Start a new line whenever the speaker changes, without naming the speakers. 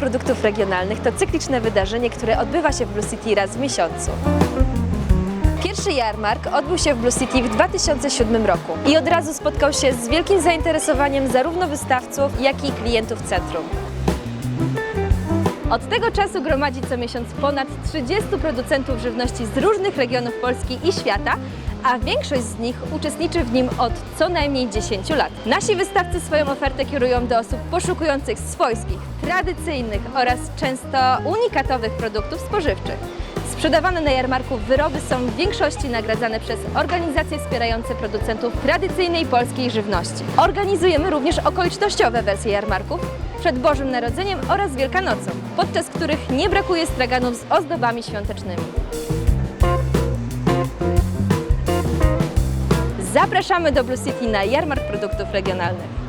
produktów regionalnych to cykliczne wydarzenie, które odbywa się w Blue City raz w miesiącu. Pierwszy jarmark odbył się w Blue City w 2007 roku i od razu spotkał się z wielkim zainteresowaniem zarówno wystawców, jak i klientów centrum. Od tego czasu gromadzi co miesiąc ponad 30 producentów żywności z różnych regionów Polski i świata, a większość z nich uczestniczy w nim od co najmniej 10 lat. Nasi wystawcy swoją ofertę kierują do osób poszukujących swojskich, tradycyjnych oraz często unikatowych produktów spożywczych. Sprzedawane na jarmarku wyroby są w większości nagradzane przez organizacje wspierające producentów tradycyjnej polskiej żywności. Organizujemy również okolicznościowe wersje jarmarków przed Bożym Narodzeniem oraz Wielkanocą, podczas których nie brakuje straganów z ozdobami świątecznymi. Zapraszamy do Blue City na jarmark produktów regionalnych.